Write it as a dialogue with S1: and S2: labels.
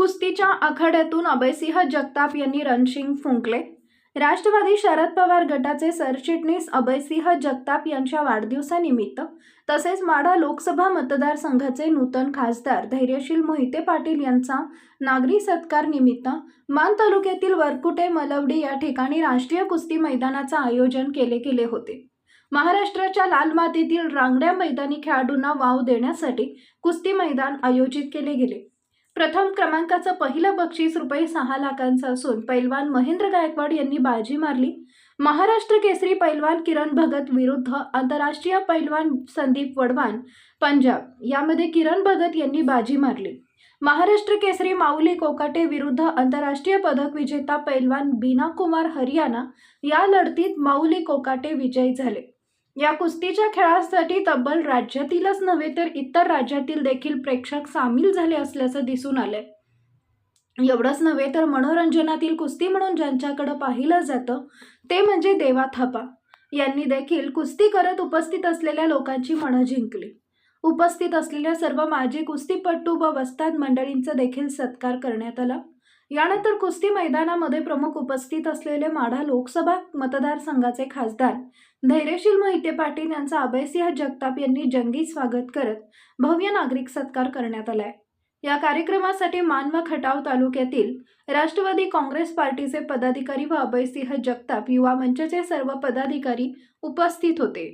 S1: कुस्तीच्या आखाड्यातून अभयसिंह जगताप यांनी रणशिंग फुंकले. राष्ट्रवादी शरद पवार गटाचे सरचिटणीस अभयसिंह जगताप यांच्या वाढदिवसानिमित्त तसेच माढा लोकसभा मतदारसंघाचे नूतन खासदार धैर्यशील मोहिते पाटील यांचा नागरी सत्कार निमित्त मान तालुक्यातील वरकुटे मलवडी या ठिकाणी राष्ट्रीय कुस्ती मैदानाचं आयोजन केले गेले होते. महाराष्ट्राच्या लाल मातीतील रांगड्या मैदानी खेळाडूंना वाव देण्यासाठी कुस्ती मैदान आयोजित केले गेले. प्रथम क्रमांकाचं पहिलं बक्षीस रुपये सहा लाखांचं असून पैलवान महेंद्र गायकवाड यांनी बाजी मारली. महाराष्ट्र केसरी पैलवान किरण भगत विरुद्ध आंतरराष्ट्रीय पैलवान संदीप वडवान पंजाब. यामध्ये किरण भगत यांनी बाजी मारली. महाराष्ट्र केसरी माऊली कोकाटे विरुद्ध आंतरराष्ट्रीय पदक विजेता पैलवान बीना कुमार हरियाणा या लढतीत माऊली कोकाटे विजयी झाले. या कुस्तीच्या खेळासाठी तब्बल राज्यातीलच नव्हे तर इतर राज्यातील देखील प्रेक्षक सामील झाले असल्याचं दिसून आलंय. एवढंच नव्हे तर मनोरंजनातील कुस्ती म्हणून ज्यांच्याकडं पाहिलं जातं ते म्हणजे देवा थापा. यांनी देखील कुस्ती करत उपस्थित असलेल्या लोकांची मनं जिंकली. उपस्थित असलेल्या सर्व माजी कुस्तीपट्टू व वस्ताद मंडळींचा देखील सत्कार करण्यात आला. यानंतर कुस्ती मैदानामध्ये प्रमुख उपस्थित असलेले माढा लोकसभा मतदारसंघाचे खासदार धैर्यशील मोहिते पाटील यांचा अभयसिंह जगताप यांनी जंगी स्वागत करत भव्य नागरिक सत्कार करण्यात आलाय. या कार्यक्रमासाठी मान व खटाव तालुक्यातील राष्ट्रवादी काँग्रेस पार्टीचे पदाधिकारी व अभयसिंह जगताप युवा मंचचे सर्व पदाधिकारी उपस्थित होते.